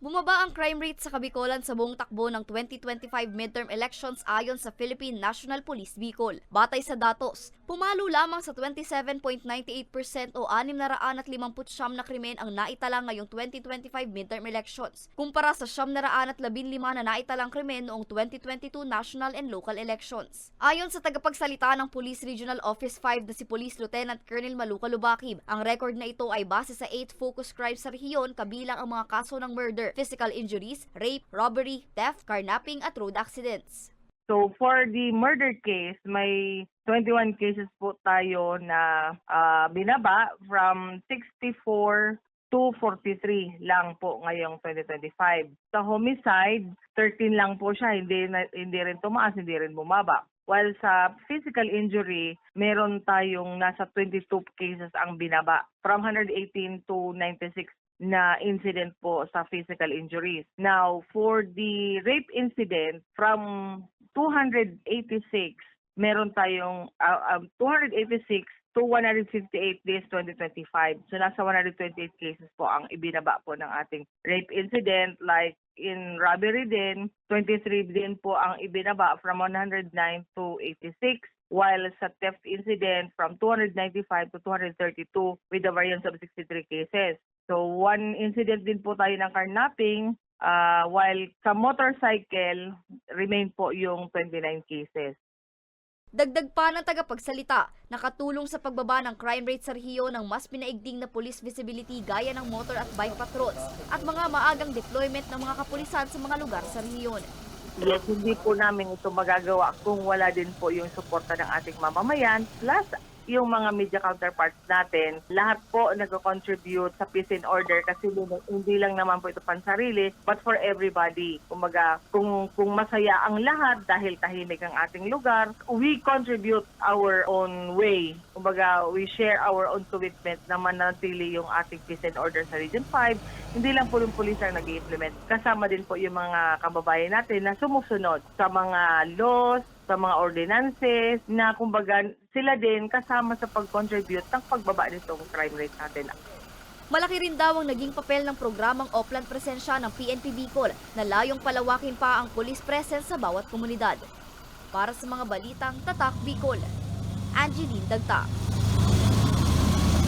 Bumaba ang crime rate sa Kabikolan sa buong takbo ng 2025 midterm elections ayon sa Philippine National Police Bicol. Batay sa datos, pumalo lamang sa 27.98% o 659 na krimen ang naitala ngayong 2025 midterm elections, kumpara sa 715 na naitalang krimen noong 2022 national and local elections. Ayon sa tagapagsalita ng Police Regional Office 5 na si Police Lieutenant Colonel Maluca Lubakib, ang record na ito ay base sa 8 focus crimes sa rehiyon kabilang ang mga kaso ng murder, physical injuries, rape, robbery, theft, carnapping at road accidents. So for the murder case, may 21 cases po tayo na ah, binaba from 64 to 43 lang po ngayong 2025. Sa homicide, 13 lang po siya, hindi, hindi rin tumaas, hindi rin bumaba. While sa physical injury, meron tayong nasa 22 cases ang binaba. From 118 to 96 na incident po sa physical injuries. Now, for the rape incident, from 286, meron tayong uh, um, 286 to 158 days 2025. So nasa 128 cases po ang ibinaba po ng ating rape incident like in robbery din 23 din po ang ibinaba from 109 to 86 while sa theft incident from 295 to 232 with a variance of 63 cases. So one incident din po tayo ng carnapping uh, while sa motorcycle remain po yung 29 cases. Dagdag pa ng tagapagsalita, nakatulong sa pagbaba ng crime rate sa rehiyon ng mas pinaigting na police visibility gaya ng motor at bike patrols at mga maagang deployment ng mga kapulisan sa mga lugar sa rehiyon. Yes, hindi po namin ito magagawa kung wala din po yung suporta ng ating mamamayan plus yung mga media counterparts natin, lahat po nag-contribute sa peace and order kasi hindi- lang naman po ito pansarili but for everybody. Kumaga, kung, kung masaya ang lahat dahil tahimik ang ating lugar, we contribute our own way. Kumbaga, we share our own commitment na manatili yung ating peace and order sa Region 5. Hindi lang po yung police ang nag-implement. Kasama din po yung mga kababayan natin na sumusunod sa mga laws, sa mga ordinances na kumbaga sila din kasama sa pag-contribute ng pagbaba nitong crime rate natin. Malaki rin daw ang naging papel ng programang Oplan Presensya ng PNP Bicol na layong palawakin pa ang police presence sa bawat komunidad. Para sa mga balitang Tatak Bicol, Angeline Dagta.